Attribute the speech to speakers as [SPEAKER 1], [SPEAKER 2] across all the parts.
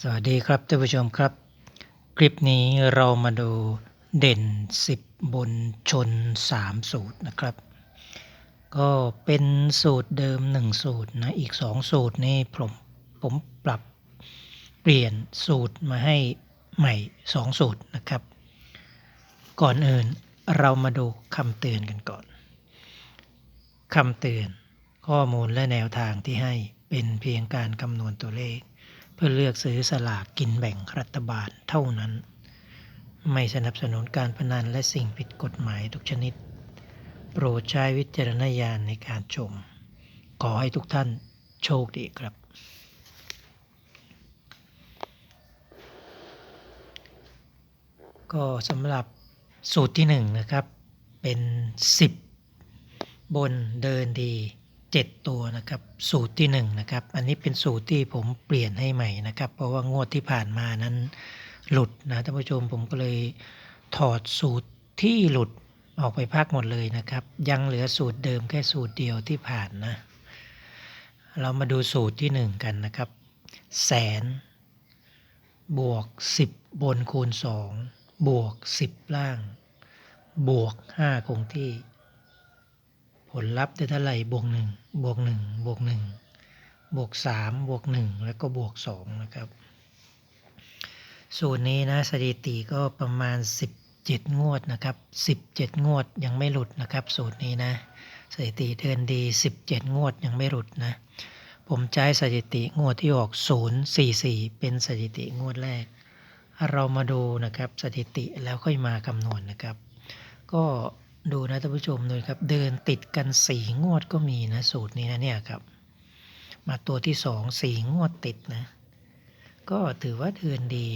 [SPEAKER 1] สวัสดีครับท่านผู้ชมครับ คลิปนี้เรามาดูเด่น 10 บนชน 3 สูตรนะครับ ก็เป็นสูตรเดิม 1 สูตรนะอีก 2 สูตรนี่ผมผมปรับเปลี่ยนสูตรมาให้ใหม่ 2 สูตรนะครับ ก่อนอื่นเรามาดูคำเตือนกันก่อนคำเตือนข้อมูลและแนวทางที่ให้เป็นเพียงการคำนวณตัวเลข พื่อเลือกซื้อสลากกินแบ่งรัฐบาลเท่านั้น ไม่สนับสนุนการพนันและสิ่งผิดกฎหมายทุกชนิด โปรดใช้วิจารณญาณในการชม ขอให้ทุกท่านโชคดีครับ ก็สำหรับสูตรที่หนึ่งนะครับเป็น 10 บนเดินดี 7 ตัวนะครับสูตรที่1นะครับอันนี้เป็นสูตรที่ผมเปลี่ยนให้ใหม่นะครับ เพราะว่างวดที่ผ่านมานั้นหลุดนะท่านผู้ชมผมก็เลยถอดสูตรที่หลุดออกไปพักหมดเลยนะครับ ยังเหลือสูตรเดิมแค่สูตรเดียวที่ผ่านนะ เรามาดูสูตรที่ 1 กันนะครับ แสน บวก 10 บนคูณ 2 บวก 10 ล่าง บวก 5 คงที่ ผลลัพธ์ได้เท่าไหร่บวก1บวก1บวก1บวก3บวก1แล้วก็บวก2นะครับ สูตรนี้นะสถิติก็ประมาณ 17 งวดนะครับ 17 งวดยังไม่หลุดนะครับ สูตรนี้นะสถิติเดือนดี 17 งวดยังไม่หลุดนะผมใช้สถิติงวดที่ออก 044 เป็นสถิติงวดแรก เรามาดูนะครับสถิติแล้วค่อยมาคำนวณนะครับ ก็ ดูนะท่านผู้ชมดูครับ เดินติดกันสี่งวดก็มีนะ สูตรนี้นะเนี่ยครับ มาตัวที่สองสี่งวดติดนะ ก็ถือว่าเดินดี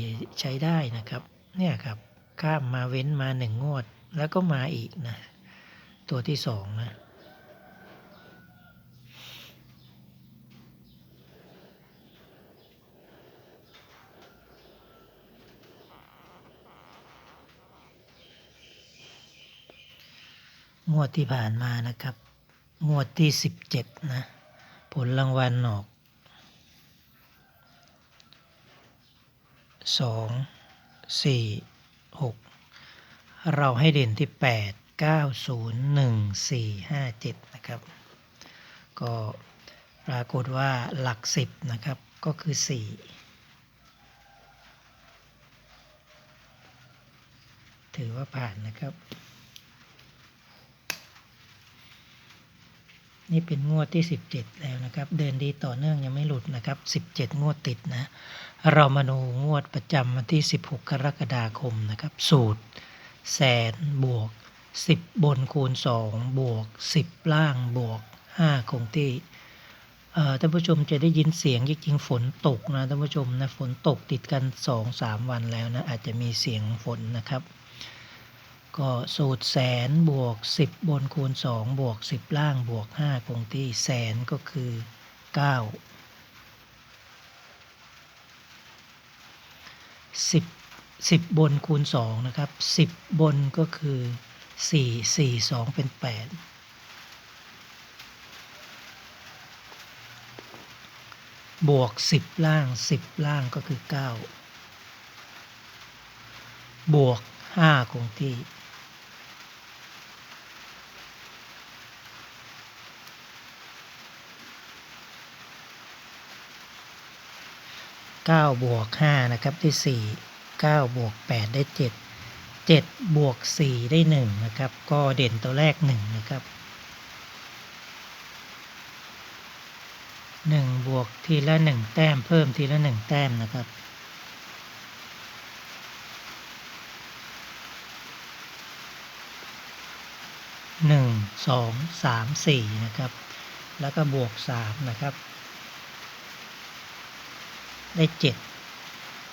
[SPEAKER 1] ใช้ได้นะครับ เนี่ยครับข้ามมาเว้นมาหนึ่งงวด แล้วก็มาอีกนะ ตัวที่สองนะ งวดที่ผ่านมานะครับ งวดที่17นะ ผลรางวัลออก2 4 6เราให้เด่นที่8 9 0 1 4 5 7นย์หนึ่งสี่ห้าเจ็ดนะครับ ก็ปรากฏว่าหลัก10นะครับก็คือ4ถือว่าผ่านนะครับ นี่เป็นงวดที่ 17 แล้วนะครับ เดินดีต่อเนื่องยังไม่หลุดนะครับ 17 งวดติดนะ เรามาดูงวดประจำวันที่ 16 กรกฎาคมนะครับ สูตร แสนบวก 10 บนคูณ 2 บวก 10 ล่างบวก 5 คงที่เอ่อท่านผู้ชมจะได้ยินเสียงจริงๆฝนตกนะท่านผู้ชมนะฝนตกติดกัน 2-3 วันแล้วนะอาจจะมีเสียงฝนนะครับ ก็สูตรแสนบวก 10 บนคูณ 2 บวก 10 ล่างบวก 5 คงที่แสนก็คือ 9 10 10 บนคูณ 2 นะครับ 10 บนก็คือ 4 4 2 เป็น 8บวก 10 ล่าง 10 ล่างก็คือ 9 บวก 5 คงที่ 9 บวก 5 นะครับ ได้ 4 9 บวก 8 ได้ 7 7 บวก 4 ได้ 1 นะครับ ก็เด่นตัวแรก 1 นะครับ 1 บวกทีละ 1 แต้ม เพิ่มทีละ 1 แต้มนะครับหนึ่งสองสามสี่นะครับ แล้วก็บวกสามนะครับ ได้เจ็ด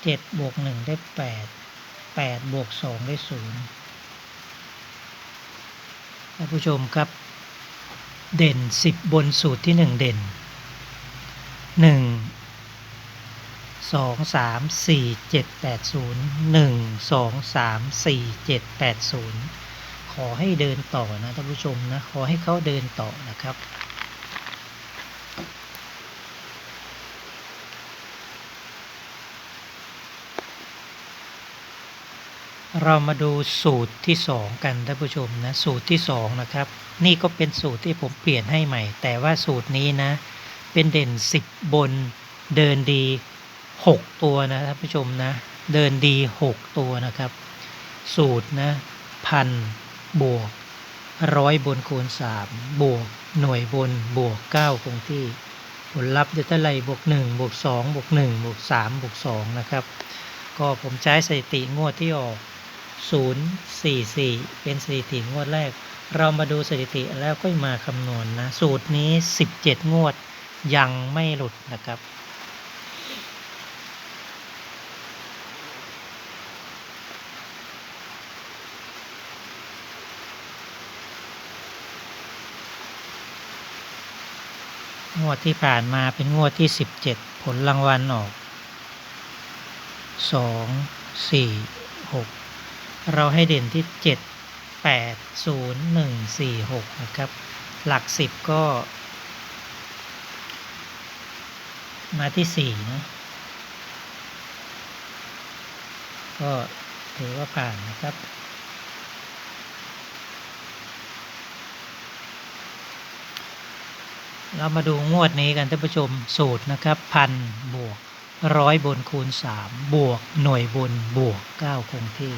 [SPEAKER 1] เจ็ดบวกหนึ่งได้แปดแปดบวกสองได้ศูนย์ท่านผู้ชมครับ เด่นสิบบนสูตรที่หนึ่งเด่นหนึ่งสองสามสี่เจ็ดแปดศูนย์หนึ่งสองสามสี่เจ็ดแปดศูนย์ขอให้เดินต่อนะท่านผู้ชมนะ ขอให้เขาเดินต่อนะครับ เรามาดูสูตรที่2กันท่านผู้ชมนะสูตรที่2นะครับ นี่ก็เป็นสูตรที่ผมเปลี่ยนให้ใหม่ แต่ว่าสูตรนี้นะ เป็นเด่น 10 บนเดินดี 6 ตัวนะท่านผู้ชมนะ เดินดี 6 ตัวนะครับ สูตรนะพันบวกร้อยบนคูณ 3 บวกหน่วยบนบวก 9 คงที่ผลลัพธ์ได้เท่าไหร่บวก 1 บวก 2 บวก 1 บวก 3 บวก 2 นะครับ ก็ผมใช้สถิติงวดที่ออก 044 เป็นสถิติงวดแรก เรามาดูสถิติแล้วก็มาคำนวณนะสูตรนี้ 17 งวดยังไม่หลุดนะครับงวดที่ผ่านมาเป็นงวดที่ 17 ผลรางวัลออก 2 4 6 เราให้เด่นที่ 7 8 0 1 4 6 นะครับ หลัก 10 ก็ มาที่ 4 นะ ก็ถือว่าผ่านนะครับเรามาดูงวดนี้กันท่านผู้ชมสูตรนะครับพันบวกร้อยบนคูณสามบวกหน่วยบนบวกเก้าคงที่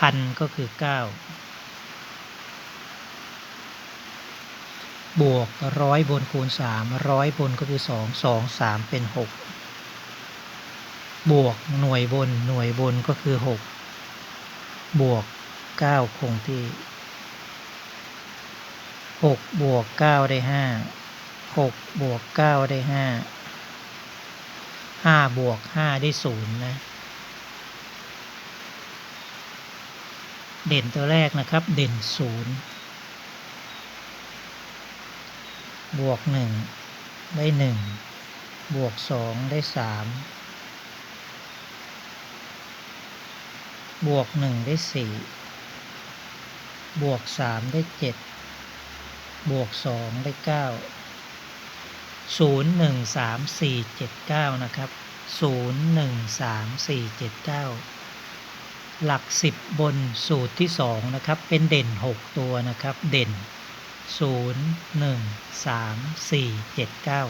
[SPEAKER 1] พันก็คือเก้าบวกร้อยบนคูณสามร้อยบนก็คือสองสองสามเป็นหกบวกหน่วยบนหน่วยบนก็คือหกบวกเก้าคงที่หกบวกเก้าได้ห้าหกบวกเก้าได้ห้าห้าบวกห้าได้ศูนย์นะ เด่นตัวแรกนะครับ เด่นศูนย์บวกหนึ่งได้หนึ่งบวกสองได้สามบวกหนึ่งได้สี่บวกสามได้เจ็ดบวกสองได้เก้าศูนย์หนึ่งสามสี่เจ็ดเก้านะครับศูนย์หนึ่งสามสี่เจ็ดเก้า หลักสิบบนสูตรที่สองนะครับ เป็นเด่นหกตัวนะครับ เด่นศูนย์หนึ่งสามสี่เจ็ดเก้า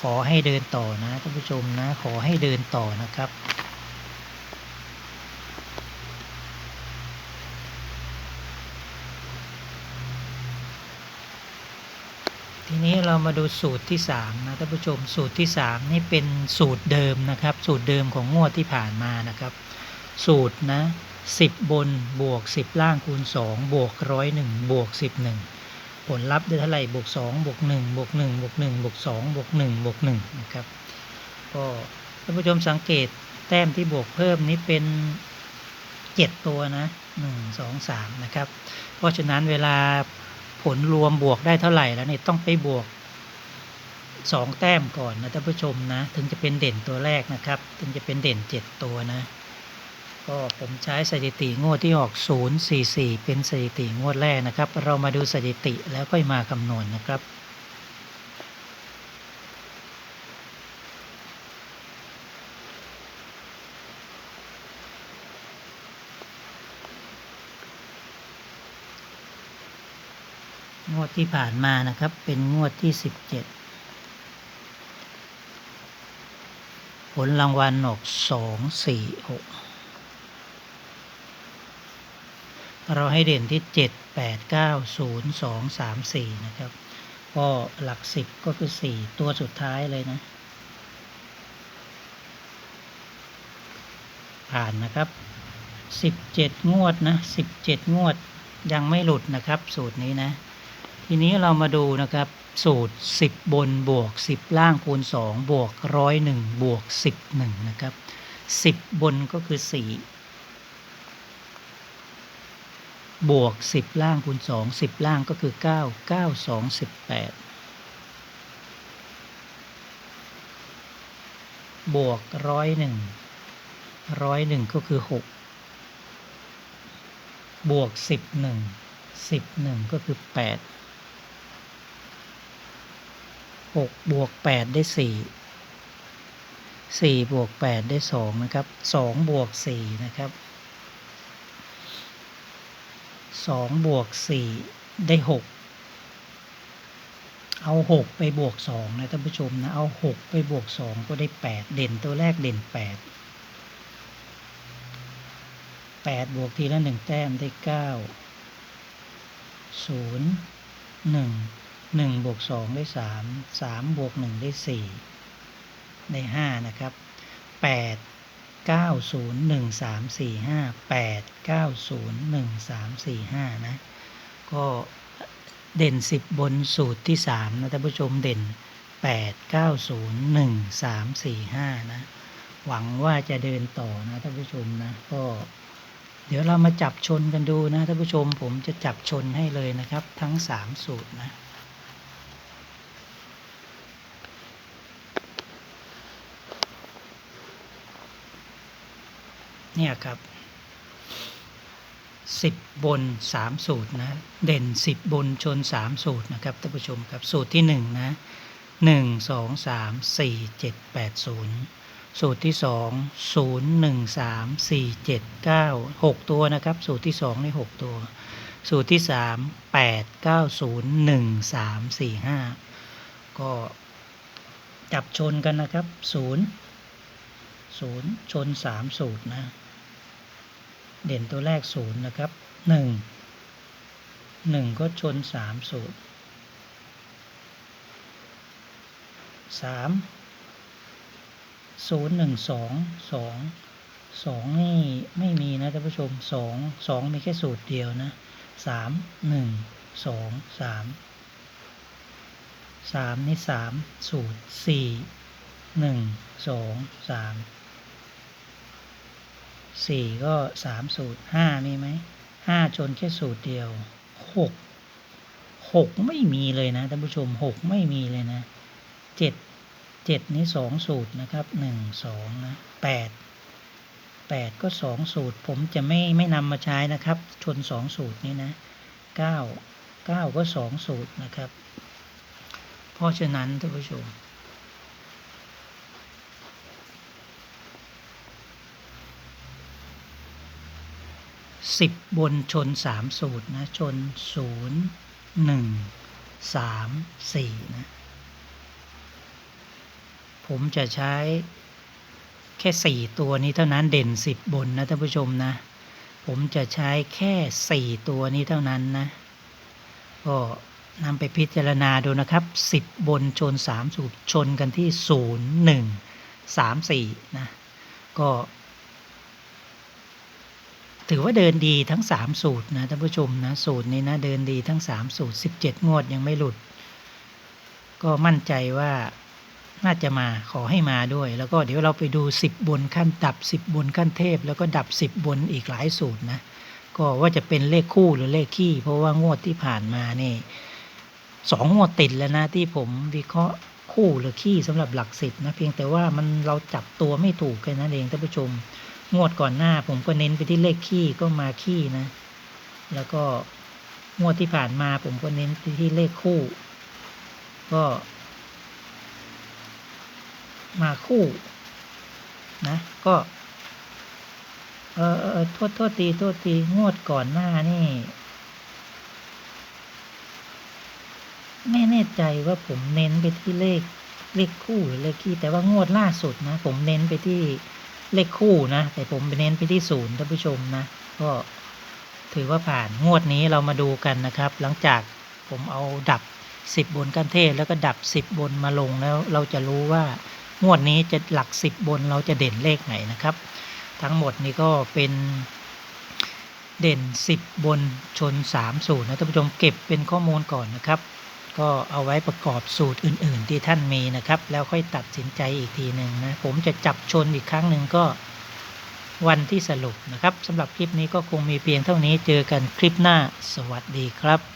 [SPEAKER 1] ขอให้เดินต่อนะท่านผู้ชมนะ ขอให้เดินต่อนะครับ ทีนี้เรามาดูสูตรที่ 3 นะท่านผู้ชม สูตรที่ 3 นี่เป็นสูตรเดิมนะครับ สูตรเดิมของงวดที่ผ่านมานะครับ สูตรนะ10บนบวก10ล่างคูณ2บวกร้อยหนึ่งบวก11ผลลัพธ์ได้เท่าไหร่บวก2บวก1บวก1บวก1บวก2บวก1บวก1นะครับก็ท่านผู้ชมสังเกตแต้มที่บวกเพิ่มนี้เป็น7ตัวนะ1 2 3นะครับ เพราะฉะนั้นเวลาผลรวมบวกได้เท่าไหร่แล้วเนี่ยต้องไปบวก2แต้มก่อนนะท่านผู้ชมนะ ถึงจะเป็นเด่นตัวแรกนะครับ ถึงจะเป็นเด่น7ตัวนะ ก็ผมใช้สถิติงวดที่ออก 044 เป็นสถิติงวดแรกนะครับ เรามาดูสถิติแล้วก็มาคำนวณนะครับ งวดที่ผ่านมานะครับ เป็นงวดที่ 17ผลรางวัลออก2 4 6 เราให้เด่นที่ 7 8 9 0 2 3 4 นะครับ ก็หลัก 10 ก็คือ 4 ตัวสุดท้ายเลยนะ ผ่านนะครับ 17 งวดนะ 17 งวดยังไม่หลุดนะครับ สูตรนี้นะ ทีนี้เรามาดูนะครับ สูตร 10 บนบวก 10 ล่างคูณ 2 บวกร้อยหนึ่งบวก 11 นะครับ 10 บนก็คือ 4 บวก 10 ล่างคูณ2 10 ล่างก็คือ 9 9 2 18 บวกร้อยหนึ่งร้อยหนึ่งก็คือ 6 บวก 11 11 ก็คือ8หกบวกแปดได้สี่สี่บวกแปดได้สองนะครับสองบวกสี่นะครับ สองบวกสี่ได้หกเอาหกไปบวกสองนะท่านผู้ชมนะ เอาหกไปบวกสองก็ได้แปดเด่นตัวแรกเด่นแปดแปดบวกทีละหนึ่งแต้มได้เก้าศูนย์หนึ่งหนึ่งบวกสองได้สามสามบวกหนึ่งได้สี่ได้ห้านะครับแปดเก้าศูนย์หนึ่งสามสี่ห้าแปดเก้าศูนย์หนึ่งสามสี่ห้านะ ก็เด่นสิบบนสูตรที่สามนะท่านผู้ชมเด่นแปดเก้าศูนย์หนึ่งสามสี่ห้านะ หวังว่าจะเดินต่อนะท่านผู้ชมนะ ก็เดี๋ยวเรามาจับชนกันดูนะท่านผู้ชมผมจะจับชนให้เลยนะครับ ทั้งสามสูตรนะ เนี่ยครับสิบบนสามสูตรนะเด่นสิบบนชนสามสูตรนะครับท่านผู้ชมครับสูตรที่หนึ่งนะหนึ่งสองสามสี่เจ็ดแปดศูนย์สูตรที่สองศูนย์หนึ่งสามสี่เจ็ดเก้าหกตัวนะครับ สูตรที่สองในหกตัว สูตรที่สามแปดเก้าศูนย์หนึ่งสามสี่ห้าก็จับชนกันนะครับศูนย์ศูนย์ชนสามสูตรนะ เด่นตัวแรกศูนย์นะครับหนึ่งหนึ่งก็ชนสามสูตรสามศูนย์หนึ่งสองสองสองนี่ไม่มีนะท่านผู้ชมสองสองมีแค่สูตรเดียวนะสามหนึ่งสองสามสามนี่สามสูตรสี่หนึ่งสองสาม สี่ก็สามสูตรห้ามีไหมห้าชนแค่สูตรเดียวหกหกไม่มีเลยนะท่านผู้ชมหกไม่มีเลยนะเจ็ดเจ็ดนี้สองสูตรนะครับหนึ่งสองนะแปดแปดก็สองสูตร ผมจะไม่ไม่นำมาใช้นะครับ ชนสองสูตรนี้นะเก้าเก้าก็สองสูตรนะครับ เพราะฉะนั้นท่านผู้ชม สิบบนชนสามสูตรนะ ชนศูนย์หนึ่งสามสี่นะ ผมจะใช้แค่สี่ตัวนี้เท่านั้นเด่นสิบบนนะท่านผู้ชมนะ ผมจะใช้แค่สี่ตัวนี้เท่านั้นนะ ก็นำไปพิจารณาดูนะครับสิบบนชนสามสูตรชนกันที่ศูนย์หนึ่งสามสี่นะ ก็ ถือว่าเดินดีทั้ง 3 สูตรนะท่านผู้ชมนะสูตรนี้นะเดินดีทั้ง 3 สูตร 17 งวดยังไม่หลุด ก็มั่นใจว่าน่าจะมาขอให้มาด้วย แล้วก็เดี๋ยวเราไปดู 10 บนขั้นดับ 10 บนขั้นเทพ แล้วก็ดับ 10 บนอีกหลายสูตรนะก็ว่าจะเป็นเลขคู่หรือเลขขี้ เพราะว่างวดที่ผ่านมานี่สองงวดติดแล้วนะที่ผมวิเคราะห์คู่หรือขี้สำหรับหลักสิบนะเพียงแต่ว่ามันเราจับตัวไม่ถูกแค่นั้นเองท่านผู้ชม งวดก่อนหน้า ผมก็เน้นไปที่เลขขี้ก็มาขี้นะ แล้วก็งวดที่ผ่านมาผมก็เน้นไปที่เลขคู่ ก็ มาคู่ นะ ก็ เออเออโทษโทษตีโทษตีงวดก่อนหน้านี่ไม่แน่ใจว่าผมเน้นไปที่เลขเลขคู่หรือเลขขี้แต่ว่างวดล่าสุดนะ ผมเน้นไปที่ เลขคู่นะ แต่ผมไปเน้นไปที่ศูนย์ท่านผู้ชมนะ ก็ถือว่าผ่านงวดนี้เรามาดูกันนะครับ หลังจากผมเอาดับสิบบนกันเทศแล้วก็ดับสิบบนมาลงแล้วเราจะรู้ว่างวดนี้จะหลักสิบบนเราจะเด่นเลขไหนนะครับ ทั้งหมดนี้ก็เป็นเด่นสิบบนชนสามสูตรนะท่านผู้ชมเก็บเป็นข้อมูลก่อนนะครับ ก็เอาไว้ประกอบสูตรอื่น ๆ ที่ท่านมีนะครับ แล้วค่อยตัดสินใจอีกทีหนึ่งนะ ผมจะจับชนอีกครั้งหนึ่งก็วันที่สรุปนะครับสำหรับคลิปนี้ก็คงมีเพียงเท่านี้เจอกันคลิปหน้า สวัสดีครับ